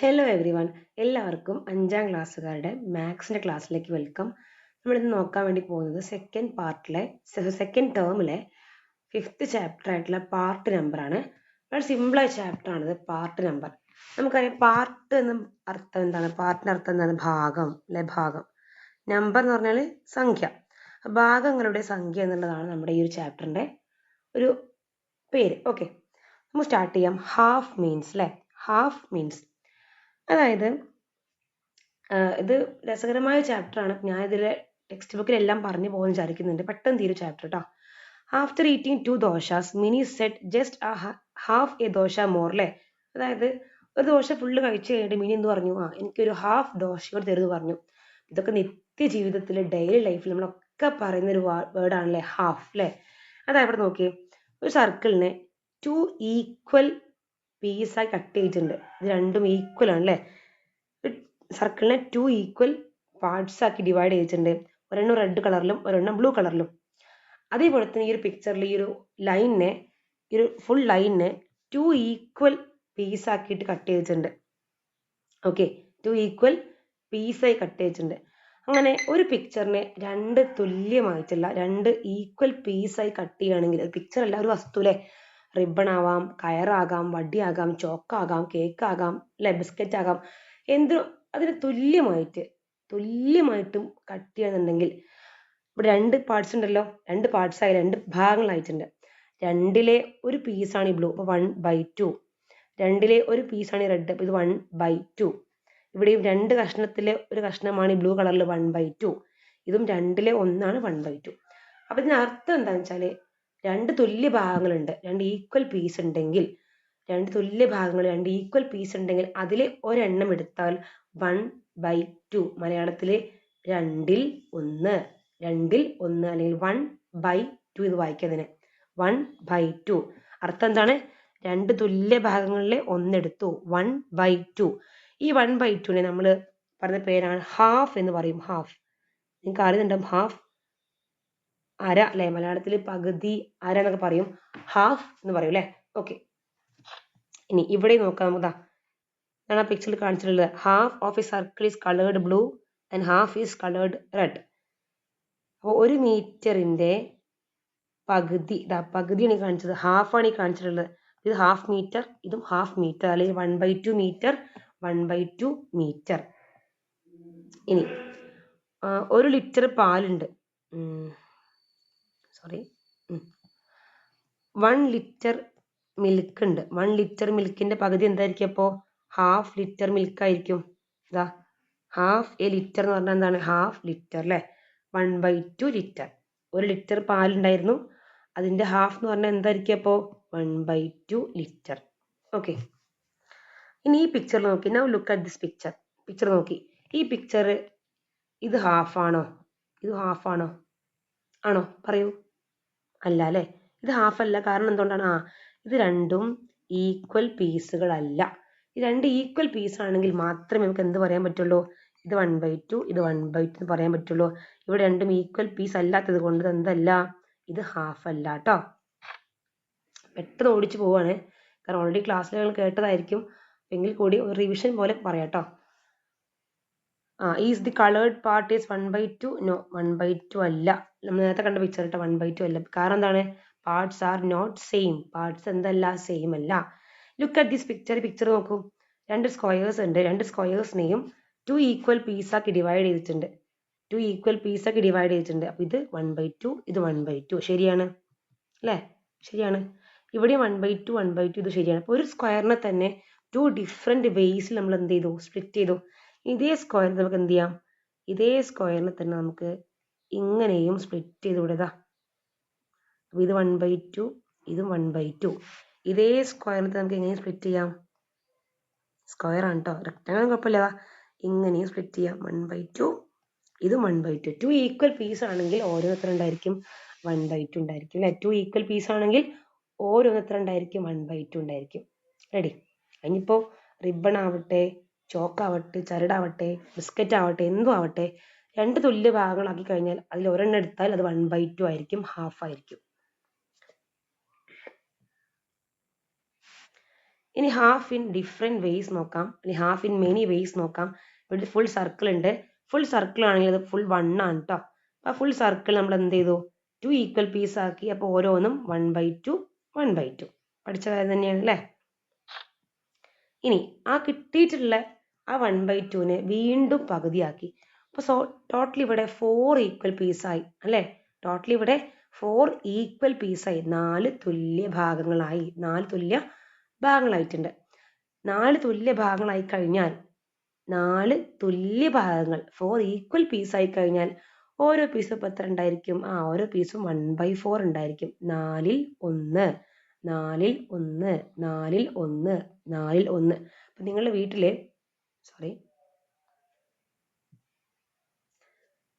Hello every one എല്ലാവർക്കും അഞ്ചാം ക്ലാസ്സുകാരുടെ മാത്സിന്റെ ക്ലാസ്സിലേക്ക് വെൽക്കം നമ്മളിന്ന് നോക്കാൻ വേണ്ടി പോകുന്നത് സെക്കൻഡ് പാർട്ടിലെ സെക്കൻഡ് ടേമിലെ ഫിഫ്ത്ത് ചാപ്റ്റർ ആയിട്ടുള്ള പാർട്ട് നമ്പറാണ് വളരെ സിമ്പിളായ ചാപ്റ്റർ ആണിത് പാർട്ട് നമ്പർ നമുക്കറിയാം പാർട്ട് എന്ന അർത്ഥം എന്താണ്? പാർട്ടിന്റെ അർത്ഥം എന്താണ്? ഭാഗം അല്ലെ? ഭാഗം. നമ്പർ എന്ന് പറഞ്ഞാൽ സംഖ്യ. ഭാഗങ്ങളുടെ സംഖ്യ എന്നുള്ളതാണ് നമ്മുടെ ഈ ഒരു ചാപ്റ്ററിന്റെ ഒരു പേര്. ഓക്കെ നമുക്ക് സ്റ്റാർട്ട് ചെയ്യാം. ഹാഫ് മീൻസ് അല്ലേ? ഹാഫ് മീൻസ് അതായത് ഇത് രസകരമായ ചാപ്റ്റർ ആണ് ഞാൻ ഇതിലെ ടെക്സ്റ്റ് ബുക്കിൽ എല്ലാം പറഞ്ഞു പോകുന്ന വിചാരിക്കുന്നുണ്ട്. പെട്ടെന്ന് തീരും ചാപ്റ്റർ കേട്ടോ after eating two dosas mini set just half a dosa more അല്ലേ അതായത് ഒരു ദോശ ഫുള്ള് കഴിച്ചു കഴിഞ്ഞിട്ട് മിനി എന്ന് പറഞ്ഞു? ആ എനിക്കൊരു ഹാഫ് ദോശയോട് തരുന്നു പറഞ്ഞു. ഇതൊക്കെ നിത്യ ജീവിതത്തിൽ ഡെയിലി ലൈഫിൽ നമ്മളൊക്കെ പറയുന്ന ഒരു വേർഡാണല്ലേ ഹാഫ് അല്ലേ അതായത് ഇവിടെ നോക്കി ഒരു സർക്കിളിനെ ടു ഈക്വൽ പീസായി കട്ട് ചെയ്തിട്ടുണ്ട്. ഇത് രണ്ടും ഈക്വൽ ആണ് അല്ലേ സർക്കിളിനെ ടു ഈക്വൽ പാർട്സ് ആക്കി ഡിവൈഡ് ചെയ്തിട്ടുണ്ട്. ഒരെണ്ണം റെഡ് കളറിലും ഒരെണ്ണം ബ്ലൂ കളറിലും അതേപോലെ തന്നെ ഈ ഒരു പിക്ചറിൽ ഈ ഒരു ലൈനിനെ ഈ ഒരു ഫുൾ ലൈനിനെ ടു ഈക്വൽ പീസ് ആക്കിയിട്ട് കട്ട് ചെയ്തിട്ടുണ്ട്. ഓക്കെ ടു ഈക്വൽ പീസായി കട്ട് ചെയ്തിട്ടുണ്ട്. അങ്ങനെ ഒരു പിക്ചറിനെ രണ്ട് തുല്യമായിട്ടുള്ള രണ്ട് ഈക്വൽ പീസായി കട്ട് ചെയ്യുകയാണെങ്കിൽ പിക്ചർ അല്ല ഒരു വസ്തു ആവാം കയറാകാം വടിയാകാം ചോക്കാകാം കേക്ക് ആകാം അല്ലെ ബിസ്ക്കറ്റ് ആകാം എന്തിനും അതിന് തുല്യമായിട്ട് തുല്യമായിട്ടും കട്ട് ചെയ്യണമെന്നുണ്ടെങ്കിൽ ഇവിടെ രണ്ട് പാർട്സ് ഉണ്ടല്ലോ രണ്ട് പാർട്സ് ആയി രണ്ട് ഭാഗങ്ങളായിട്ടുണ്ട്. രണ്ടിലെ ഒരു പീസാണ് ഈ ബ്ലൂ അപ്പോൾ വൺ ബൈ ടു രണ്ടിലെ ഒരു പീസാണ് ഈ റെഡ് അപ്പോൾ ഇത് വൺ ബൈ ടു ഇവിടെയും രണ്ട് കഷ്ണത്തിലെ ഒരു കഷ്ണമാണ് ഈ ബ്ലൂ കളറിൽ വൺ ബൈ ടു ഇതും രണ്ടിലെ ഒന്നാണ് വൺ ബൈ ടു അപ്പൊ ഇതിന് അർത്ഥം എന്താണെന്ന് വെച്ചാൽ രണ്ട് തുല്യ ഭാഗങ്ങളുണ്ട്. രണ്ട് ഈക്വൽ പീസ് ഉണ്ടെങ്കിൽ രണ്ട് തുല്യ ഭാഗങ്ങൾ രണ്ട് ഈക്വൽ പീസ് ഉണ്ടെങ്കിൽ അതിൽ ഒരെണ്ണം എടുത്താൽ വൺ ബൈ ടു മലയാളത്തിൽ രണ്ടിൽ ഒന്ന്. രണ്ടിൽ ഒന്ന് അല്ലെങ്കിൽ വൺ ബൈ ടു ഇത് വായിക്കുന്നതിന്. വൺ ബൈ ടു അർത്ഥം എന്താണ്? രണ്ട് തുല്യ ഭാഗങ്ങളിലെ ഒന്നെടുത്തു വൺ ബൈ ടു ഈ വൺ ബൈ ടുവിനെ നമ്മൾ പറഞ്ഞ പേരാണ് ഹാഫ് എന്ന് പറയും. ഹാഫ് നിങ്ങൾക്ക് അറിയുന്നുണ്ടാവും ഹാഫ് അര അല്ലെ? മലയാളത്തിൽ പകുതി അര എന്നൊക്കെ പറയും. ഹാഫ് എന്ന് പറയും അല്ലെ? ഓക്കെ ഇനി ഇവിടെ നോക്കാം നമുക്ക് ഞാൻ ആ പിക്ചറിൽ കാണിച്ചിട്ടുള്ളത്. Half of a circle is coloured blue and half is coloured red അപ്പോൾ ഒരു മീറ്ററിന്റെ പകുതി ഇതാ പകുതിയാണ് ഈ കാണിച്ചത്. ഹാഫാണ് ഈ കാണിച്ചിട്ടുള്ളത്. ഇത് ഹാഫ് മീറ്റർ ഇതും ഹാഫ് മീറ്റർ അല്ലെങ്കിൽ one by two metre one by two metre ഇനി ഒരു ലിറ്റർ പാലുണ്ട്. സോറി വൺ ലിറ്റർ മിൽക്ക് ഉണ്ട്. വൺ ലിറ്റർ മിൽക്കിന്റെ പകുതി എന്തായിരിക്കും അപ്പോൾ ഹാഫ് ലിറ്റർ മിൽക്ക് ആയിരിക്കും. ഇതാ. ഹാഫ് എ ലിറ്റർ എന്ന് പറഞ്ഞാൽ എന്താണ്? ഹാഫ് ലിറ്റർ അല്ലേ വൺ ബൈ ടു ലിറ്റർ ഒരു ലിറ്റർ പാലുണ്ടായിരുന്നു അതിന്റെ ഹാഫ് എന്ന് പറഞ്ഞാൽ എന്തായിരിക്കും അപ്പോൾ one by two litre okay ഇനി ഈ പിക്ചർ നോക്കി. Now look at this picture picture നോക്കി. ഈ പിക്ചർ ഇത് ഹാഫ് ആണോ? ഇത് ഹാഫ് ആണോ? ആണോ? പറയൂ. അല്ല അല്ലേ ഇത് ഹാഫ് അല്ല. കാരണം എന്തുകൊണ്ടാണ്? ആ ഇത് രണ്ടും ഈക്വൽ പീസുകളല്ല. ഈ രണ്ട് ഈക്വൽ പീസ് ആണെങ്കിൽ മാത്രമേ നമുക്ക് എന്ത് പറയാൻ പറ്റുള്ളൂ? ഇത് വൺ ബൈ ടു ഇത് വൺ ബൈ ടു എന്ന് പറയാൻ പറ്റുള്ളൂ. ഇവിടെ രണ്ടും ഈക്വൽ പീസ് അല്ലാത്തത് കൊണ്ട് എന്തല്ല? ഇത് ഹാഫ് അല്ല കേട്ടോ. പെട്ടെന്ന് ഓടിച്ചു പോവാണ്. കാരണം ഓൾറെഡി ക്ലാസ്സിൽ കേട്ടതായിരിക്കും. എങ്കിൽ കൂടി ഒരു റിവിഷൻ പോലെ പറയാം കേട്ടോ. ആ is the coloured part is one by two no one by two അല്ല. നമ്മൾ നേരത്തെ കണ്ട പിക്ചർ കേട്ടോ വൺ ബൈ ടു അല്ല. കാരണം എന്താണ്? Parts are not same parts എന്തല്ല? സെയിം അല്ല. Look at this picture picture നോക്കൂ. രണ്ട് സ്ക്വയേഴ്സ് ഉണ്ട്. രണ്ട് സ്ക്വയേഴ്സിനെയും ടു ഈക്വൽ പീസാക്കി ഡിവൈഡ് ചെയ്തിട്ടുണ്ട്. ടു ഈക്വൽ പീസാക്കി ഡിവൈഡ് ചെയ്തിട്ടുണ്ട്. അപ്പോൾ ഇത് വൺ ബൈ ടു ഇത് വൺ ബൈ ടു ശരിയാണ്? അല്ലേ? ശരിയാണ്. ഇവിടെ one by two one by two ഇത് ശരിയാണ്. അപ്പോൾ ഒരു സ്ക്വയറിനെ തന്നെ ടു ഡിഫറെന്റ് വേസിൽ നമ്മൾ എന്ത് ചെയ്തു? സ്പ്ലിറ്റ് ചെയ്തു. ഇതേ സ്ക്വയർ നമുക്ക് എന്ത് ചെയ്യാം? ഇതേ സ്ക്വയറിനെ തന്നെ നമുക്ക് ഇങ്ങനെയും സ്പ്ലിറ്റ് ചെയ്ത് വിടുക അപ്പോൾ ഇത് വൺ ബൈ ടു ഇതും വൺ ബൈ ടു ഇതേ സ്ക്വയറിനെ നമുക്ക് എങ്ങനെ സ്പ്ലിറ്റ് ചെയ്യാം? സ്ക്വയർ ആണ് കേട്ടോ റെക്റ്റാങ്കിൾ കുഴപ്പമില്ല ഇങ്ങനെയും സ്പ്ലിറ്റ് ചെയ്യാം. വൺ ബൈ ടു ഇതും one by two two equal piece ആണെങ്കിൽ ഓരോ എത്ര ഉണ്ടായിരിക്കും വൺ ബൈ ടു ഉണ്ടായിരിക്കും. അല്ലെ? ടു ഈക്വൽ പീസ് ആണെങ്കിൽ എത്ര ഉണ്ടായിരിക്കും വൺ ബൈ ടു ഉണ്ടായിരിക്കും. റെഡി അതിനിപ്പോൾ റിബൺ ആവട്ടെ ചോക്കാവട്ടെ ചരടാവട്ടെ ബിസ്ക്കറ്റ് ആവട്ടെ എന്തും ആവട്ടെ രണ്ട് തുല്യ ഭാഗങ്ങളാക്കി കഴിഞ്ഞാൽ അതിൽ ഒരെണ്ണം എടുത്താൽ അത് വൺ ബൈ ടു ആയിരിക്കും ഹാഫ് ആയിരിക്കും. ഇനി ഹാഫ് ഇൻ ഡിഫറെന്റ് വേയ്സ് നോക്കാം. ഇനി ഹാഫ് ഇൻ മെനി വേയ്സ് നോക്കാം. ഇവിടെ ഫുൾ സർക്കിൾ ഉണ്ട്. ഫുൾ സർക്കിൾ ആണെങ്കിൽ അത് ഫുൾ വൺ ആണ് കേട്ടോ അപ്പോൾ ഫുൾ സർക്കിൾ നമ്മൾ എന്ത് ചെയ്തു? ടു ഈക്വൽ പീസ് ആക്കി. അപ്പോൾ ഓരോന്നും one by two one by two പഠിച്ച കാര്യം തന്നെയാണ് അല്ലേ? ഇനി ആ കിട്ടിയിട്ടുള്ള ആ വൺ ബൈ ടുവിനെ വീണ്ടും പകുതിയാക്കി. അപ്പോൾ സോ ടോട്ടൽ ഇവിടെ ഫോർ ഈക്വൽ പീസായി അല്ലേ? ടോട്ടലി ഇവിടെ ഫോർ ഈക്വൽ പീസായി നാല് തുല്യ ഭാഗങ്ങളായി. നാല് തുല്യ ഭാഗങ്ങളായിട്ടുണ്ട്. നാല് തുല്യ ഭാഗങ്ങളായി കഴിഞ്ഞാൽ നാല് തുല്യ ഭാഗങ്ങൾ ഫോർ ഈക്വൽ പീസായി കഴിഞ്ഞാൽ ഓരോ പീസും എത്ര ഉണ്ടായിരിക്കും? ആ ഓരോ പീസും വൺ ബൈ ഫോർ ഉണ്ടായിരിക്കും. നാലിൽ ഒന്ന് നാലിൽ ഒന്ന് നാലിൽ ഒന്ന് നാലിൽ ഒന്ന്. അപ്പം നിങ്ങളുടെ വീട്ടിൽ സോറി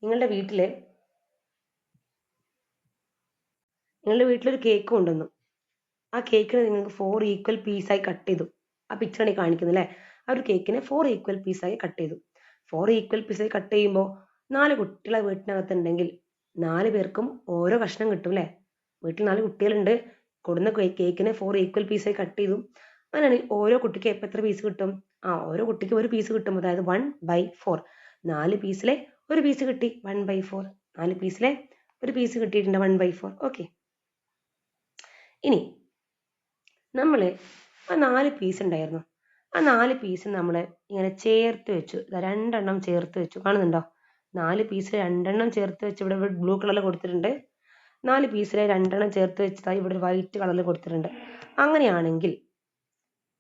നിങ്ങളുടെ വീട്ടിൽ നിങ്ങളുടെ വീട്ടിലൊരു കേക്ക് കൊണ്ടുവന്നു ആ കേക്കിനെ നിങ്ങൾക്ക് ഫോർ ഈക്വൽ പീസായി കട്ട് ചെയ്തു. ആ പിക്ചറാണ് കാണിക്കുന്നത് അല്ലേ? ആ ഒരു കേക്കിനെ ഫോർ ഈക്വൽ പീസായി കട്ട് ചെയ്തു. ഫോർ ഈക്വൽ പീസായി കട്ട് ചെയ്യുമ്പോൾ നാല് കുട്ടികളെ വീട്ടിനകത്തുണ്ടെങ്കിൽ നാല് പേർക്കും ഓരോ കഷ്ണം കിട്ടും അല്ലേ? വീട്ടിൽ നാല് കുട്ടികളുണ്ട്. കൊടുന്ന കേക്കിനെ ഫോർ ഈക്വൽ പീസായി കട്ട് ചെയ്തു. അങ്ങനെയാണെങ്കിൽ ഓരോ കുട്ടിക്ക് എപ്പോൾ എത്ര പീസ് കിട്ടും? ആ ഓരോ കുട്ടിക്ക് ഒരു പീസ് കിട്ടും. അതായത് വൺ ബൈ ഫോർ നാല് പീസിലെ ഒരു പീസ് കിട്ടി. വൺ ബൈ ഫോർ നാല് പീസിലെ ഒരു പീസ് കിട്ടിയിട്ടുണ്ട് വൺ ബൈ ഫോർ ഓക്കെ ഇനി നമ്മൾ ആ നാല് പീസ് ഉണ്ടായിരുന്നു. ആ നാല് പീസ് നമ്മൾ ഇങ്ങനെ ചേർത്ത് വെച്ചു. രണ്ടെണ്ണം ചേർത്ത് വെച്ചു. കാണുന്നുണ്ടോ? നാല് പീസിൽ രണ്ടെണ്ണം ചേർത്ത് വെച്ച് ഇവിടെ ബ്ലൂ കളറിൽ കൊടുത്തിട്ടുണ്ട്. നാല് പീസിലെ രണ്ടെണ്ണം ചേർത്ത് വെച്ചതായി ഇവിടെ വൈറ്റ് കളറിൽ കൊടുത്തിട്ടുണ്ട്. അങ്ങനെയാണെങ്കിൽ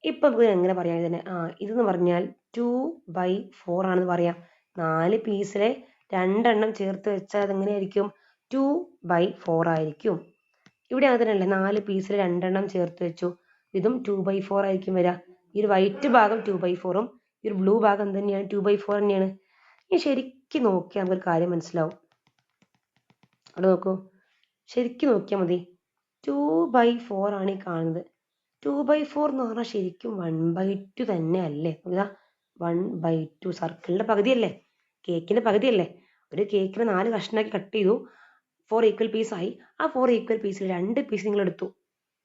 ഇപ്പം നമുക്ക് എങ്ങനെ പറയാം ഇതിനെ ആ ഇതെന്ന് പറഞ്ഞാൽ ടു ബൈ ഫോർ ആണെന്ന് പറയാം. നാല് പീസിലെ രണ്ടെണ്ണം ചേർത്ത് വെച്ചാൽ അതെങ്ങനെയായിരിക്കും? ടു ബൈ ഫോർ ആയിരിക്കും. ഇവിടെ അതിനല്ലേ നാല് പീസിലെ രണ്ടെണ്ണം ചേർത്ത് വെച്ചു. ഇതും ടു ബൈ ഫോർ ആയിരിക്കും വരിക ഈ ഒരു വൈറ്റ് ഭാഗം ടു ബൈ ഫോറും ഈ ഒരു ബ്ലൂ ഭാഗം തന്നെയാണ് ടു ബൈ ഫോർ തന്നെയാണ്. ഇനി ശരിക്കും നോക്കിയാൽ നമുക്കൊരു കാര്യം മനസ്സിലാവും. അവിടെ നോക്കൂ. ശരിക്കും നോക്കിയാൽ മതി. ടു ബൈ ഫോർ ആണ് ഈ കാണുന്നത്. ടു ബൈ ഫോർ എന്ന് പറഞ്ഞാൽ ശരിക്കും വൺ ബൈ ടു തന്നെ അല്ലേ ഇതാ വൺ ബൈ ടു സർക്കിളിന്റെ പകുതിയല്ലേ? കേക്കിന്റെ പകുതിയല്ലേ? ഒരു കേക്കിന് നാല് കഷ്ണമാക്കി കട്ട് ചെയ്തു. ഫോർ ഈക്വൽ ആയി. ആ ഫോർ ഈക്വൽ പീസിൽ രണ്ട് പീസ് നിങ്ങൾ എടുത്തു.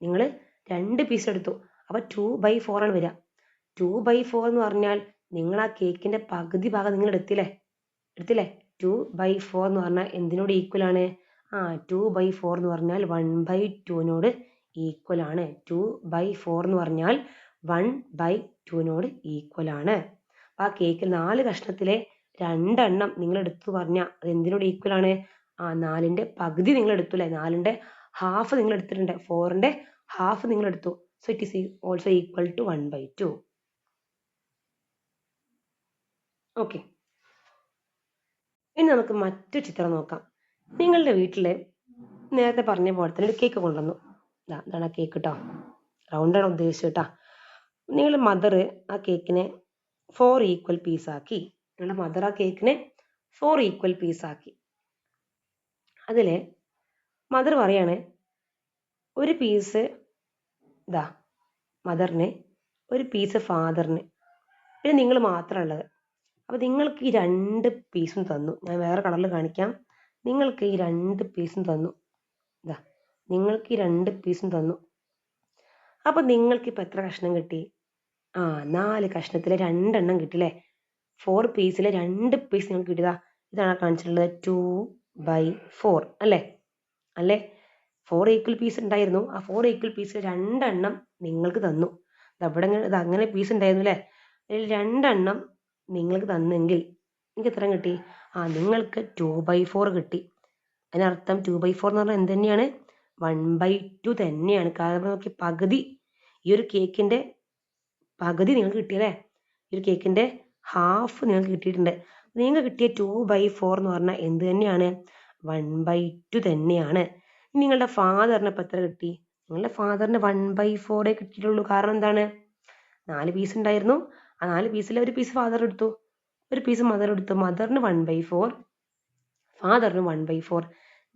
നിങ്ങൾ രണ്ട് പീസ് എടുത്തു. അപ്പോൾ ടു ബൈ ഫോർ ആണ് വരിക ടു ബൈ ഫോർ എന്ന് പറഞ്ഞാൽ നിങ്ങൾ ആ കേക്കിന്റെ പകുതി ഭാഗം നിങ്ങൾ എടുത്തില്ലേ? എടുത്തില്ലേ? ടു ബൈ ഫോർ എന്ന് പറഞ്ഞാൽ എന്തിനോട് ഈക്വൽ ആണ്? ആ ടു ബൈ ഫോർ എന്ന് പറഞ്ഞാൽ വൺ ബൈ ടുവിനോട് ഈക്വൽ ആണ്. ടു ബൈ ഫോർ എന്ന് പറഞ്ഞാൽ വൺ ബൈ ടുവിനോട് ഈക്വൽ ആണ്. ആ കേക്കിൽ നാല് കഷ്ണത്തിലെ രണ്ടെണ്ണം നിങ്ങൾ എടുത്തു പറഞ്ഞാൽ അത് എന്തിനോട് ഈക്വൽ ആണ്? ആ നാലിന്റെ പകുതി നിങ്ങൾ എടുത്തു അല്ലേ? നാലിന്റെ ഹാഫ് നിങ്ങൾ എടുത്തിട്ടുണ്ട്. ഫോറിന്റെ ഹാഫ് നിങ്ങൾ എടുത്തു. So it is also equal to one by two okay ഇനി നമുക്ക് മറ്റു ചിത്രം നോക്കാം. നിങ്ങളുടെ വീട്ടിൽ നേരത്തെ പറഞ്ഞ പോലെ തന്നെ ഒരു കേക്ക് കൊണ്ടുവന്നു. ഇതാണ് കേക്ക് കേട്ടോ റൗണ്ടാണ് ഉദ്ദേശിച്ചത് കേട്ടോ നിങ്ങളുടെ മദർ ആ കേക്കിനെ ഫോർ ഈക്വൽ ആക്കി. നിങ്ങളുടെ മദർ ആ കേക്കിനെ ഫോർ ഈക്വൽ ആക്കി. അതിൽ മദർ പറയാണ് ഒരു പീസ് ഇതാ മദറിന് ഒരു പീസ് ഫാദറിന് പിന്നെ നിങ്ങൾ മാത്രമുള്ളത് അപ്പോൾ നിങ്ങൾക്ക് ഈ രണ്ട് പീസും തന്നു. ഞാൻ വേറെ കളറിൽ കാണിക്കാം. നിങ്ങൾക്ക് ഈ രണ്ട് പീസും തന്നു. ഇതാ നിങ്ങൾക്ക് ഈ രണ്ട് പീസും തന്നു. അപ്പോൾ നിങ്ങൾക്ക് ഇപ്പൊ എത്ര കഷ്ണം കിട്ടി? ആ നാല് കഷ്ണത്തിൽ രണ്ടെണ്ണം കിട്ടില്ലേ? ഫോർ പീസിലെ രണ്ട് പീസ് നിങ്ങൾക്ക് കിട്ടിയതാ. ഇതാണ് കാണിച്ചിട്ടുള്ളത്. ടു ബൈ ഫോർ അല്ലേ? അല്ലേ? ഫോർ ഈക്വൽ പീസ് ഉണ്ടായിരുന്നു. ആ ഫോർ ഈക്വൽ പീസിൽ രണ്ടെണ്ണം നിങ്ങൾക്ക് തന്നു. അവിടെ ഇത് അങ്ങനെ പീസ് ഉണ്ടായിരുന്നു അല്ലേ? അതിൽ രണ്ടെണ്ണം നിങ്ങൾക്ക് തന്നെങ്കിൽ നിങ്ങൾക്ക് എത്ര കിട്ടി? ആ നിങ്ങൾക്ക് ടു ബൈ ഫോർ കിട്ടി. അതിനർത്ഥം ടു ബൈ ഫോർ എന്ന് പറഞ്ഞാൽ എന്ത് തന്നെയാണ്? വൺ ബൈ ടു തന്നെയാണ്. കാരണം നോക്കി പകുതി ഈ ഒരു കേക്കിന്റെ പകുതി നിങ്ങൾക്ക് കിട്ടിയല്ലേ? ഈ ഒരു കേക്കിന്റെ ഹാഫ് നിങ്ങൾക്ക് കിട്ടിയിട്ടുണ്ട്. നിങ്ങൾക്ക് കിട്ടിയ ടു ബൈ ഫോർ എന്ന് പറഞ്ഞാൽ എന്ത് തന്നെയാണ്? വൺ ബൈ ടു തന്നെയാണ്. നിങ്ങളുടെ ഫാദറിന് ഇപ്പം എത്ര കിട്ടി? നിങ്ങളുടെ ഫാദറിന് വൺ ബൈ ഫോറേ കിട്ടിയിട്ടുള്ളൂ. കാരണം എന്താണ്? നാല് പീസ് ഉണ്ടായിരുന്നു. ആ നാല് പീസിൽ ഒരു പീസ് ഫാദർ എടുത്തു. ഒരു പീസ് മദർ എടുത്തു. മദറിന് വൺ ബൈ ഫോർ ഫാദറിന് വൺ ബൈ ഫോർ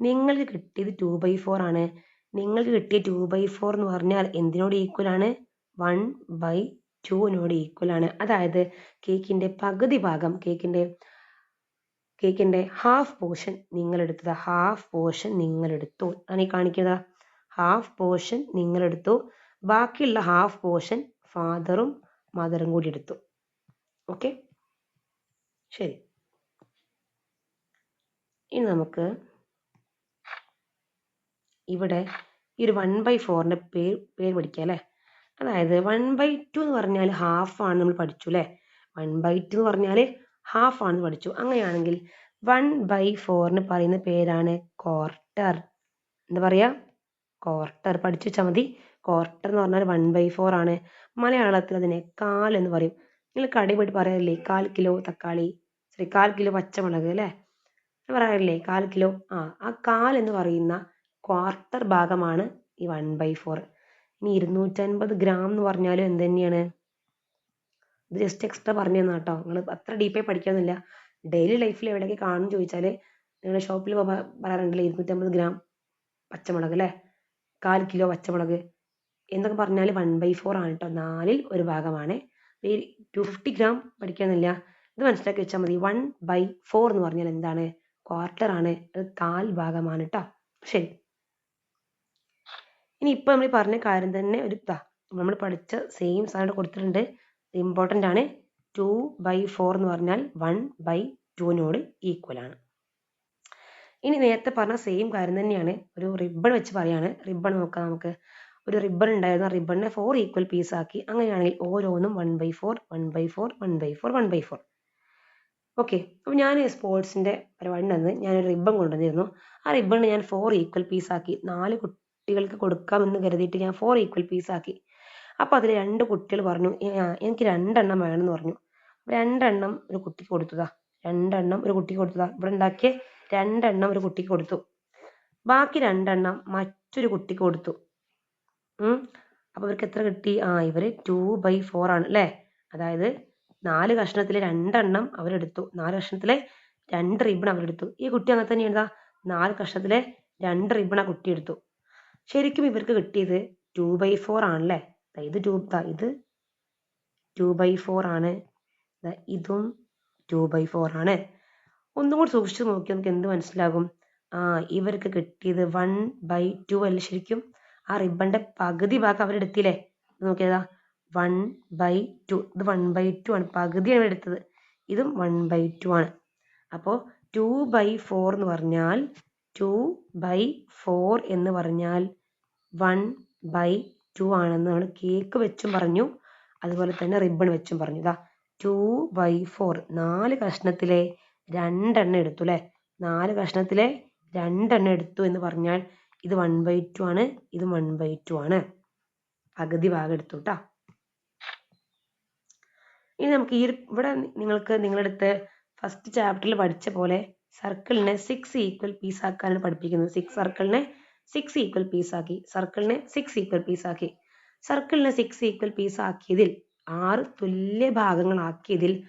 നിങ്ങൾക്ക് കിട്ടിയത് ടു ബൈ ഫോർ ആണ്. നിങ്ങൾക്ക് കിട്ടിയ ടു ബൈ ഫോർ എന്ന് പറഞ്ഞാൽ എന്തിനോട് ഈക്വൽ ആണ്? വൺ ബൈ ടുവിനോട് ഈക്വൽ ആണ്. അതായത് കേക്കിന്റെ പകുതി ഭാഗം കേക്കിന്റെ കേക്കിന്റെ ഹാഫ് പോർഷൻ നിങ്ങൾ എടുത്തത് ഹാഫ് പോർഷൻ നിങ്ങളെടുത്തു. ആണ് ഈ കാണിക്കുന്നത്. ഹാഫ് പോർഷൻ നിങ്ങളെടുത്തു. ബാക്കിയുള്ള ഹാഫ് പോർഷൻ ഫാദറും മദറും കൂടി എടുത്തു. ഓക്കെ ശരി. ഇനി നമുക്ക് ഇവിടെ ഈ ഒരു വൺ ബൈ ഫോറിന്റെ പേര് പേര് പഠിക്കാം അല്ലേ? അതായത് വൺ ബൈ ടു എന്ന് പറഞ്ഞാൽ ഹാഫ് ആണ് നമ്മൾ പഠിച്ചു അല്ലേ? വൺ ബൈ ടു എന്ന് പറഞ്ഞാൽ ഹാഫ് ആണ് പഠിച്ചു. അങ്ങനെയാണെങ്കിൽ വൺ ബൈ ഫോറിന് പറയുന്ന പേരാണ് ക്വാർട്ടർ എന്താ പറയുക ക്വാർട്ടർ പഠിച്ചു വെച്ചാൽ മതി. ക്വാർട്ടർ എന്ന് പറഞ്ഞാൽ വൺ ബൈ ഫോർ ആണ്. മലയാളത്തിൽ അതിനെ കാൽ എന്ന് പറയും. നിങ്ങൾ കടയിൽ പോയിട്ട് പറയാറില്ലേ കാൽ കിലോ തക്കാളി. സോറി കാൽ കിലോ പച്ചമുളക് അല്ലേ? പറയാറില്ലേ കാൽ കിലോ ആ ആ കാൽ എന്ന് പറയുന്ന ക്വാർട്ടർ ഭാഗമാണ് ഈ വൺ ബൈ ഫോർ ഇനി ഇരുന്നൂറ്റൻപത് ഗ്രാം എന്ന് പറഞ്ഞാലും എന്ത് തന്നെയാണ്? ഇത് ജസ്റ്റ് എക്സ്ട്രാ പറഞ്ഞു തന്നാ കേട്ടോ നിങ്ങൾ അത്ര ഡീപ്പായി പഠിക്കാന്നില്ല ഡെയിലി ലൈഫിൽ എവിടെയൊക്കെ കാണും ചോദിച്ചാൽ നിങ്ങളുടെ ഷോപ്പിൽ പറയാറുണ്ടല്ലോ ഇരുന്നൂറ്റമ്പത് ഗ്രാം പച്ചമുളക് അല്ലേ? കാൽ കിലോ പച്ചമുളക്. എന്നൊക്കെ പറഞ്ഞാൽ വൺ ബൈ ഫോർ ആണ് കേട്ടോ നാലിൽ ഒരു ഭാഗമാണ്. ഈ ടു ഫിഫ്റ്റി ഗ്രാം പഠിക്കാന്നില്ല ഇത് മനസ്സിലാക്കി വെച്ചാൽ മതി. വൺ ബൈ ഫോർ എന്ന് പറഞ്ഞാൽ എന്താണ്? ക്വാർട്ടർ ആണ്. അത് കാൽ ഭാഗമാണ് കേട്ടോ ശരി. ഇനി ഇപ്പൊ നമ്മൾ പറഞ്ഞ കാര്യം തന്നെ ഒരു നമ്മൾ പഠിച്ച സെയിം സാധനം കൊടുത്തിട്ടുണ്ട്. ഇമ്പോർട്ടന്റ് ആണ്. ടു ബൈ ഫോർ എന്ന് പറഞ്ഞാൽ വൺ ബൈ ടുവിനോട് ഈക്വൽ ആണ്. ഇനി നേരത്തെ പറഞ്ഞ സെയിം കാര്യം തന്നെയാണ്. ഒരു റിബൺ വെച്ച് പറയാണ്. റിബൺ നോക്കാം നമുക്ക്. ഒരു റിബൺ ഉണ്ടായിരുന്നു. റിബണിനെ ഫോർ ഈക്വൽ പീസ് ആക്കി. അങ്ങനെയാണെങ്കിൽ ഓരോന്നും one by four one by four one by four one by four okay അപ്പോൾ ഞാൻ സ്പോർട്സിന്റെ പരിപാടി ഞാൻ ഞാനൊരു റിബൺ കൊണ്ടുവന്നിരുന്നു. ആ റിബൺ ഞാൻ ഫോർ ഈക്വൽ പീസ് ആക്കി. നാല് കുട്ടികൾക്ക് കൊടുക്കാമെന്ന് കരുതിയിട്ട് ഞാൻ ഫോർ ഈക്വൽ പീസ് ആക്കി. അപ്പോൾ അതിൽ രണ്ട് കുട്ടികൾ പറഞ്ഞു എനിക്ക് രണ്ടെണ്ണം വേണമെന്ന് പറഞ്ഞു. രണ്ടെണ്ണം ഒരു കുട്ടിക്ക് കൊടുത്തതാ. രണ്ടെണ്ണം ഒരു കുട്ടിക്ക് കൊടുത്തതാ. ഇവിടെ ഉണ്ടാക്കിയ രണ്ടെണ്ണം ഒരു കുട്ടിക്ക് കൊടുത്തു. ബാക്കി രണ്ടെണ്ണം മറ്റൊരു കുട്ടിക്ക് കൊടുത്തു. അപ്പോൾ ഇവർക്ക് എത്ര കിട്ടി? ആ ഇവർ ടു ബൈ ഫോർ ആണ് അല്ലേ? അതായത് നാല് കഷ്ണത്തിലെ രണ്ടെണ്ണം അവരെടുത്തു. നാല് കഷ്ണത്തിലെ രണ്ട് റിബൺ അവരെടുത്തു. ഈ കുട്ടി അങ്ങനെ തന്നെ എന്താ നാല് കഷ്ണത്തിലെ രണ്ട് റിബൺ ആ കുട്ടി എടുത്തു. ശരിക്കും ഇവർക്ക് കിട്ടിയത് ടു ബൈ ഫോർ ആണല്ലേ? ഇത് ടു ഇത് ടു ബൈ ഫോർ ആണ്. ഇതും ടു ബൈ ഫോർ ആണ്. ഒന്നും കൂടി സൂക്ഷിച്ചു നോക്കി നമുക്ക് എന്ത് മനസ്സിലാകും? ആ ഇവർക്ക് കിട്ടിയത് വൺ ബൈ ടു അല്ല ശരിക്കും? ആ റിബണിന്റെ പകുതി ഭാഗം അവരെടുത്തില്ലേ നോക്കിയതാ. വൺ ബൈ ടു ഇത് വൺ ബൈ ടു ആണ്. പകുതിയാണ് എടുത്തത്. ഇതും വൺ ബൈ ടു ആണ്. അപ്പോൾ ടു ബൈ ഫോർ എന്ന് പറഞ്ഞാൽ ടു ബൈ ഫോർ എന്ന് പറഞ്ഞാൽ വൺ ബൈ ടു ആണെന്ന് നമ്മൾ കേക്ക് വെച്ചും പറഞ്ഞു. അതുപോലെ തന്നെ റിബൺ വെച്ചും പറഞ്ഞു. ഇതാ ടു ബൈ ഫോർ നാല് കഷ്ണത്തിലെ രണ്ടെണ്ണം എടുത്തു അല്ലേ? നാല് കഷ്ണത്തിലെ രണ്ടെണ്ണം എടുത്തു എന്ന് പറഞ്ഞാൽ ഇത് വൺ ബൈ ടു ആണ്. ഇത് വൺ ബൈ ടു ആണ്. പകുതി ഭാഗം എടുത്തു കേട്ടോ ഇനി നമുക്ക് ഈ ഇവിടെ നിങ്ങൾക്ക് നിങ്ങളെടുത്ത് ഫസ്റ്റ് ചാപ്റ്ററിൽ പഠിച്ച പോലെ സർക്കിളിനെ സിക്സ് ഈക്വൽ പീസ് ആക്കാനാണ് പഠിപ്പിക്കുന്നത് സിക്സ് സർക്കിളിനെ സിക്സ് ഈക്വൽ പീസ് ആക്കി. സർക്കിളിനെ സിക്സ് ഈക്വൽ പീസ് ആക്കി. സർക്കിളിനെ സിക്സ് ഈക്വൽ പീസ് ആക്കിയതിൽ ആറ് തുല്യ ഭാഗങ്ങളാക്കിയതിൽ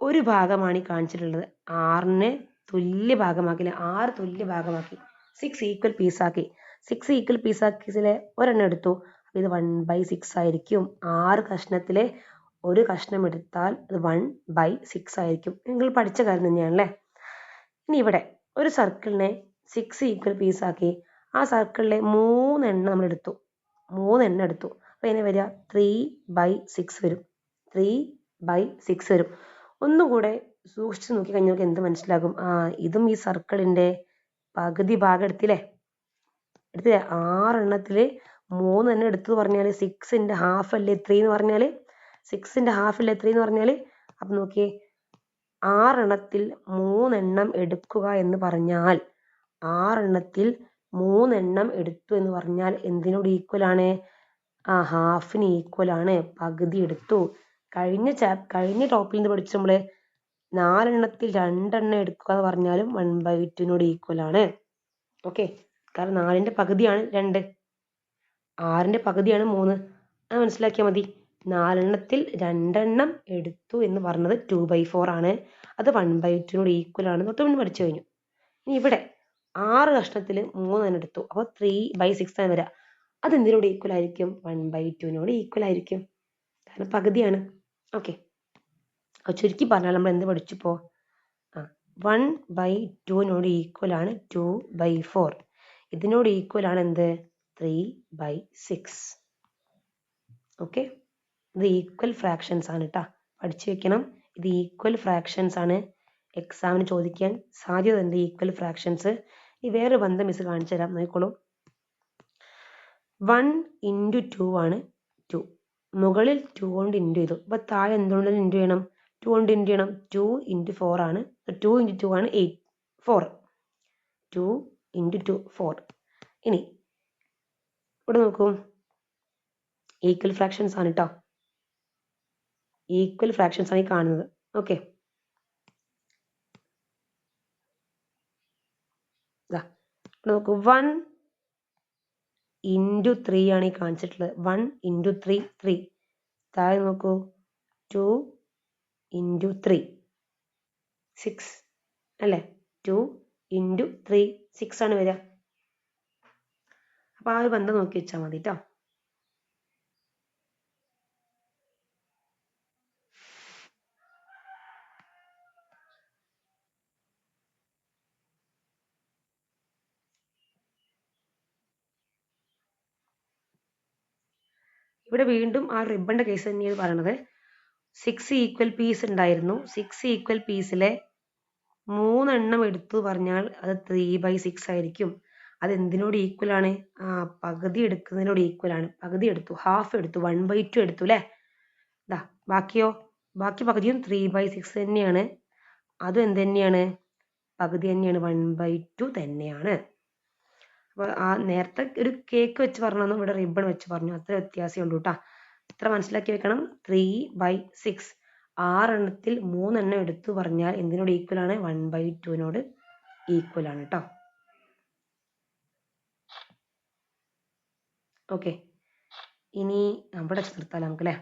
ഒരു ഭാഗമാണ് ഈ കാണിച്ചിട്ടുള്ളത്. ആറിനെ തുല്യ ഭാഗമാക്കി ആറ് തുല്യ ഭാഗമാക്കി. സിക്സ് ഈക്വൽ പീസ് ആക്കി. സിക്സ് ഈക്വൽ പീസ് ആക്കിയതിലെ ഒരെണ്ണം എടുത്തു. ഇത് വൺ ബൈ സിക്സ് ആയിരിക്കും. ആറ് കഷ്ണത്തിലെ ഒരു കഷ്ണം എടുത്താൽ അത് വൺ ബൈ സിക്സ് ആയിരിക്കും. നിങ്ങൾ പഠിച്ച കാര്യം തന്നെയാണല്ലേ? ഇനി ഇവിടെ ഒരു സർക്കിളിനെ സിക്സ് ഈക്വൽ പീസ് ആക്കി ആ സർക്കിളിലെ മൂന്നെണ്ണം നമ്മൾ എടുത്തു. മൂന്നെണ്ണം എടുത്തു. അപ്പോൾ എങ്ങനെ വരിക? ത്രീ ബൈ സിക്സ് വരും. ത്രീ ബൈ സിക്സ് വരും. ഒന്നുകൂടെ സൂക്ഷിച്ച് നോക്കി കഴിഞ്ഞാൽ നമുക്ക് എന്ത് മനസ്സിലാകും? ആ ഇതും ഈ സർക്കിളിന്റെ പകുതി ഭാഗം എടുത്തില്ലേ? എടുത്തില്ലേ? ആറെണ്ണത്തിൽ മൂന്നെണ്ണം എടുത്തു പറഞ്ഞാൽ സിക്സിന്റെ ഹാഫ് അല്ലേ ത്രീ എന്ന് പറഞ്ഞാൽ സിക്സിന്റെ ഹാഫ് അല്ലേ ത്രീ എന്ന് പറഞ്ഞാൽ അപ്പം നോക്കിയേ ആറെണ്ണത്തിൽ മൂന്നെണ്ണം എടുക്കുക എന്ന് പറഞ്ഞാൽ ആറെണ്ണത്തിൽ മൂന്നെണ്ണം എടുത്തു എന്ന് പറഞ്ഞാൽ എന്തിനോട് ഈക്വൽ ആണ്? ആ ഹാഫിന് ആണ്. പകുതി എടുത്തു. കഴിഞ്ഞ ചാപ് കഴിഞ്ഞ ടോപ്പിൽ നിന്ന് പഠിച്ചു നമ്മൾ നാലെണ്ണത്തിൽ രണ്ടെണ്ണം എടുക്കുക എന്ന് പറഞ്ഞാലും വൺ ബൈ ടുവിനോട് ആണ്. ഓക്കെ കാരണം നാലിന്റെ പകുതിയാണ് രണ്ട്. ആറിന്റെ പകുതിയാണ് മൂന്ന്. അത് മനസ്സിലാക്കിയാൽ മതി. നാലെണ്ണത്തിൽ രണ്ടെണ്ണം എടുത്തു എന്ന് പറഞ്ഞത് ടു ബൈ ഫോർ ആണ്. അത് വൺ ബൈ ടുവിനോട് ഈക്വൽ ആണ് തൊട്ട് മുന്നേ പഠിച്ചു കഴിഞ്ഞു. ഇനി ഇവിടെ ആറ് കഷ്ണത്തിൽ മൂന്നെണ്ണം എടുത്തു. അപ്പോൾ ത്രീ ബൈ സിക്സ് ആണ് വരിക. അത് എന്തിനോട് ഈക്വൽ ആയിരിക്കും? വൺ ബൈ ടുവിനോട് ഈക്വൽ ആയിരിക്കും. കാരണം പകുതിയാണ്. ഓക്കെ ചുരുക്കി പറഞ്ഞാൽ നമ്മൾ എന്ത് പഠിച്ചു പഠിച്ചിപ്പോൾ ആ വൺ ബൈ ടുവിനോട് ഈക്വൽ ആണ് ടു ബൈ ഫോർ ഇതിനോട് ഈക്വൽ ആണ് എന്ത്? ത്രീ ബൈ സിക്സ് ഓക്കെ ഇത് ഈക്വൽ ഫ്രാക്ഷൻസ് ആണ് കേട്ടോ പഠിച്ചു വെക്കണം. ഇത് ഈക്വൽ ഫ്രാക്ഷൻസ് ആണ്. എക്സാമിന് ചോദിക്കാൻ സാധ്യതയുണ്ട് ഈക്വൽ ഫ്രാക്ഷൻസ് ഈ വേറെ ബന്ധം മിസ് കാണിച്ചു തരാം. നോക്കിക്കോളൂ. വൺ ഇന്റു ടു ആണ് ടു മുകളിൽ ടു കൊണ്ട് ഇന്റു ചെയ്തു. അപ്പോൾ താഴെ എന്തുകൊണ്ട് ഇന്റു ചെയ്യണം? ടു കൊണ്ട് ഇന്റു ചെയ്യണം. ടു ഇന്റു ഫോർ ആണ്. ടു ഇന്റു ടു ആണ് eight four two into two four ഇനി ഇവിടെ നോക്കൂ. ഈക്വൽ ഫ്രാക്ഷൻസ് ആണ് കേട്ടോ ഈക്വൽ ഫ്രാക്ഷൻസ് ആണ് ഈ കാണുന്നത് ഓക്കെ നോക്കൂ വൺ ഇന്റു ത്രീ ആണ് ഈ കാണിച്ചിട്ടുള്ളത്. വൺ ഇന്റു ത്രീ ത്രീ താഴെ നോക്കൂ. ടു ഇന്റു ത്രീ സിക്സ് അല്ലേ? ടു ഇന്റു ത്രീ സിക്സ് ആണ് വരിക. അപ്പോൾ ആ ഒരു ബന്ധം നോക്കി വെച്ചാൽ മതി കേട്ടോ ഇവിടെ വീണ്ടും ആ റിബണിന്റെ കേസ് തന്നെയാണ് പറയണത്. സിക്സ് ഈക്വൽ പീസ് ഉണ്ടായിരുന്നു. സിക്സ് ഈക്വൽ പീസിലെ മൂന്നെണ്ണം എടുത്തു പറഞ്ഞാൽ അത് ത്രീ ബൈ സിക്സ് ആയിരിക്കും. അത് എന്തിനോട് ഈക്വൽ ആണ്? ആ പകുതി എടുക്കുന്നതിനോട് ഈക്വൽ ആണ്. പകുതി എടുത്തു ഹാഫ് എടുത്തു വൺ ബൈ ടു എടുത്തു അല്ലേ ഇതാ ബാക്കിയോ? ബാക്കി പകുതിയും ത്രീ ബൈ സിക്സ് തന്നെയാണ്. അതും എന്ത് തന്നെയാണ്? പകുതി തന്നെയാണ് വൺ ബൈ ടു തന്നെയാണ്. അപ്പോൾ ആ നേരത്തെ ഒരു കേക്ക് വെച്ച് പറഞ്ഞു ഇവിടെ റിബൺ വെച്ച് പറഞ്ഞു. അത്ര വ്യത്യാസമേ ഉള്ളൂ കേട്ടോ ഇത്ര മനസ്സിലാക്കി വെക്കണം. ത്രീ ബൈ സിക്സ് ആറെണ്ണത്തിൽ മൂന്നെണ്ണം എടുത്തു പറഞ്ഞാൽ എന്തിനോട് ഈക്വൽ ആണ്? വൺ ബൈ ടുവിനോട് ഈക്വൽ ആണ് കേട്ടോ ഓക്കെ ഇനി അവിടെ നിർത്താം നമുക്ക് അല്ലേ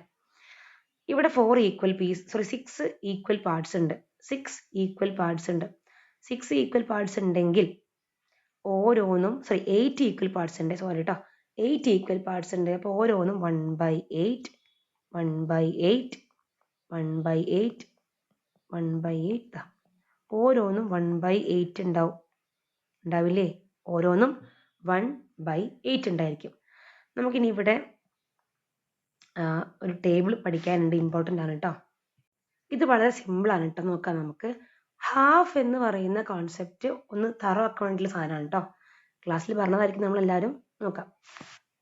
ഇവിടെ four equal piece sorry six equal parts ഉണ്ട്. സിക്സ് ഈക്വൽ പാർട്സ് ഉണ്ട്. സിക്സ് ഈക്വൽ പാർട്സ് ഉണ്ടെങ്കിൽ ഓരോന്നും സോറി എയ്റ്റ് ഈക്വൽ പാർട്സ് ഉണ്ട്. സോറി കേട്ടോ എയ്റ്റ് ഈക്വൽ പാർട്സ് ഉണ്ട്. അപ്പോൾ ഓരോന്നും one by eight one by eight one by eight one by eight ഓരോന്നും വൺ ബൈ എയ്റ്റ് ഉണ്ടാവും. ഉണ്ടാവില്ലേ? ഓരോന്നും വൺ ബൈ എയ്റ്റ് ഉണ്ടായിരിക്കും. നമുക്കിനി ഇവിടെ ഒരു ടേബിൾ പഠിക്കാനുണ്ട്. ഇമ്പോർട്ടന്റ് ആണ് കേട്ടോ ഇത് വളരെ സിമ്പിളാണ് കേട്ടോ നോക്കാം നമുക്ക്. ഹാഫ് എന്ന് പറയുന്ന കോൺസെപ്റ്റ് ഒന്ന് തറോ അക്കൗണ്ടിൽ സാധനമാണ് കേട്ടോ ക്ലാസ്സിൽ പറഞ്ഞതായിരിക്കും നമ്മൾ എല്ലാവരും നോക്കാം.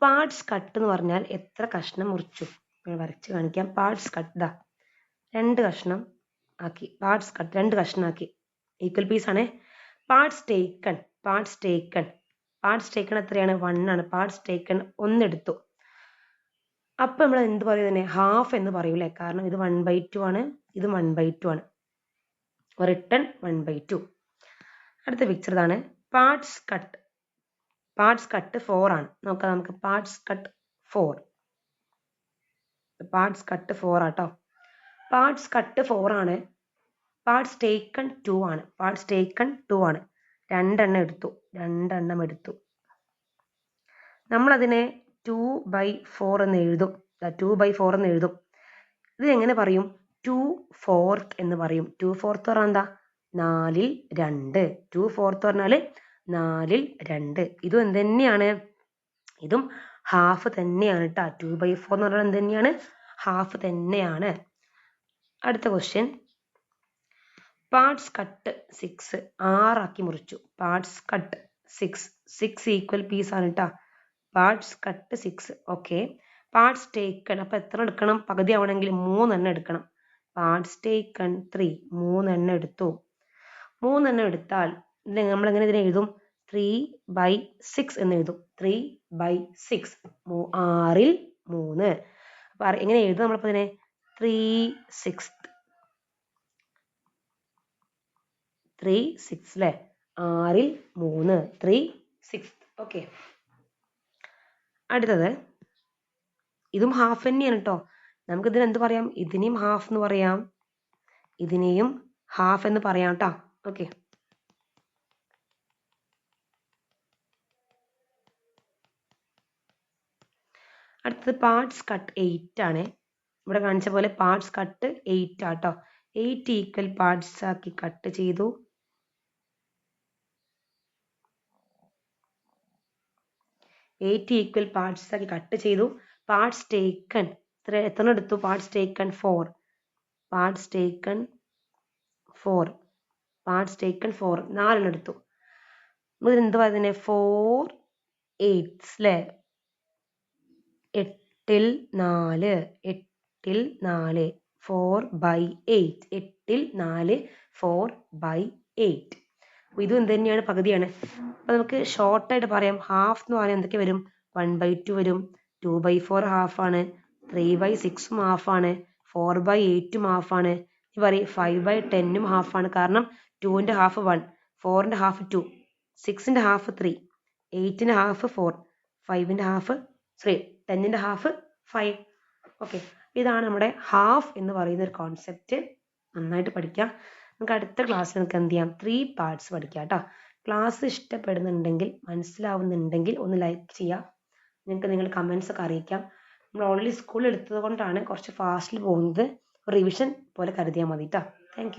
പാർട്സ് കട്ട് എന്ന് പറഞ്ഞാൽ എത്ര കഷ്ണം മുറിച്ചു? വരച്ച് കാണിക്കാം. പാർട്സ് കട്ട് ഇതാ രണ്ട് കഷ്ണം ആക്കി. പാർട്സ് കട്ട് രണ്ട് കഷ്ണം ആക്കി. ഈക്വൽ പീസ് ആണേ. Parts taken parts taken parts taken എത്രയാണ്? വൺ ആണ്. പാർട്സ് ടേക്കൺ ഒന്നെടുത്തു. അപ്പം നമ്മൾ എന്ത് പറയും തന്നെ ഹാഫ് എന്ന് പറയൂലേ കാരണം ഇത് വൺ ബൈ ടു ആണ്. ഇത് വൺ ബൈ ടു ആണ്. Written one by two. അടുത്ത പിക്ചർ ഇതാണ്. Parts cut parts cut four ആണ്. നോക്കാം നമുക്ക് parts cut four parts cut four ആട്ടോ. പാർട്സ് കട്ട് ഫോർ ആണ്. പാർട്സ് ടേക്കൺ ടു ആണ്. പാർട്സ് ടേക്കൺ ടു ആണ്. രണ്ടെണ്ണം എടുത്തു. രണ്ടെണ്ണം എടുത്തു. നമ്മളതിനെ ടു ബൈ ഫോർ എന്ന് എഴുതും. ടു ബൈ ഫോർ എന്ന് എഴുതും. ഇത് എങ്ങനെ പറയും? ടു ഫോർത്ത് എന്ന് പറയും. ടു ഫോർത്ത് പറഞ്ഞാൽ എന്താ? നാലിൽ രണ്ട്. ടു ഫോർത്ത് പറഞ്ഞാൽ നാലിൽ രണ്ട്. ഇതും എന്ത് തന്നെയാണ്? ഇതും ഹാഫ് തന്നെയാണ് കേട്ടോ ടു ബൈ ഫോർ എന്ന് പറഞ്ഞാൽ എന്ത് തന്നെയാണ്? ഹാഫ് തന്നെയാണ്. അടുത്ത ക്വസ്റ്റ്യൻ പാർട്സ് കട്ട് സിക്സ് ആറാക്കി മുറിച്ചു. Parts cut six six equal piece ആണ് കേട്ടോ parts cut six okay parts taken അപ്പൊ എത്ര എടുക്കണം? പകുതി ആവണമെങ്കിൽ മൂന്നെണ്ണം എടുക്കണം. പാർട്സ് ടേക്കൺ ത്രീ മൂന്നെണ്ണം എടുത്തു. മൂന്നെണ്ണം എടുത്താൽ നമ്മൾ എങ്ങനെ ഇതിനെ എഴുതും? ത്രീ ബൈ സിക്സ് എന്ന് എഴുതും. ത്രീ ബൈ സിക്സ് ആറിൽ മൂന്ന്. അപ്പം എങ്ങനെ എഴുതും നമ്മളിപ്പോൾ ഇതിനെ? ത്രീ സിക്സ് ത്രീ സിക്സ് അല്ലേ ആറിൽ മൂന്ന്. ത്രീ സിക്സ് ഓക്കെ അടുത്തത്. ഇതും ഹാഫ് തന്നെയാണ് കേട്ടോ നമുക്ക് ഇതിന് എന്ത് പറയാം? ഇതിനെയും ഹാഫ് എന്ന് പറയാം. ഇതിനെയും ഹാഫ് എന്ന് പറയാം കേട്ടോ ഓക്കെ അടുത്തത് പാർട്സ് കട്ട് എയ്റ്റ് ആണ്. ഇവിടെ കാണിച്ച പോലെ പാർട്സ് കട്ട് എയ്റ്റ് ആട്ടോ എയ്റ്റ് ഈക്വൽ പാർട്സ് ആക്കി കട്ട് ചെയ്തു. എയ്റ്റ് ഈക്വൽ പാർട്സ് ആക്കി കട്ട് ചെയ്തു. പാർട്സ് ടേക്കൺ എത്ര എടുത്തു? Parts taken four parts taken four parts taken four നാലെണ്ണം എടുത്തു. ഇതിന് എന്ത് പറയുന്നത് ഫോർ എയ്റ്റ്സ് അല്ലേ എട്ടിൽ നാല്. എട്ടിൽ നാല്. ഫോർ ബൈ എയ്റ്റ് എട്ടിൽ നാല്. ഫോർ ബൈ എയ്റ്റ് അപ്പോൾ ഇതും എന്ത് തന്നെയാണ്? പകുതിയാണ്. അപ്പോൾ നമുക്ക് ഷോർട്ടായിട്ട് പറയാം. ഹാഫ് എന്ന് പറയാൻ എന്തൊക്കെ വരും? വൺ ബൈ ടു വരും. ടു ബൈ ഫോർ ഹാഫാണ് ത്രീ ബൈ സിക്സും ഹാഫാണ് ഫോർ ബൈ എയ്റ്റും ഹാഫാണ് ഈ പറയും ഫൈവ് ബൈ ടെന്നും ആണ്. കാരണം ടുവിന്റെ ഹാഫ് വൺ ഫോറിന്റെ ഹാഫ് ടു സിക്സിന്റെ ഹാഫ് ത്രീ എയ്റ്റിന്റെ ഹാഫ് ഫോർ ഫൈവിന്റെ ഹാഫ് സോറി ടെന്നിന്റെ ഹാഫ് ഫൈവ് ഓക്കെ ഇതാണ് നമ്മുടെ ഹാഫ് എന്ന് പറയുന്ന ഒരു കോൺസെപ്റ്റ് നന്നായിട്ട് പഠിക്കാം. നമുക്ക് അടുത്ത ക്ലാസ്സിൽ നമുക്ക് എന്ത് ചെയ്യാം? ത്രീ പാർട്സ് പഠിക്കാം കേട്ടോ ക്ലാസ് ഇഷ്ടപ്പെടുന്നുണ്ടെങ്കിൽ മനസ്സിലാവുന്നുണ്ടെങ്കിൽ ഒന്ന് ലൈക്ക് ചെയ്യുക നിങ്ങൾക്ക് നിങ്ങൾ കമൻസ് ഒക്കെ അറിയിക്കാം. ഓൾറെഡി സ്കൂളിൽ എടുത്തത് കൊണ്ടാണ് കുറച്ച് ഫാസ്റ്റിൽ പോകുന്നത്. റിവിഷൻ പോലെ കരുതിയാൽ മതി കേട്ടോ താങ്ക്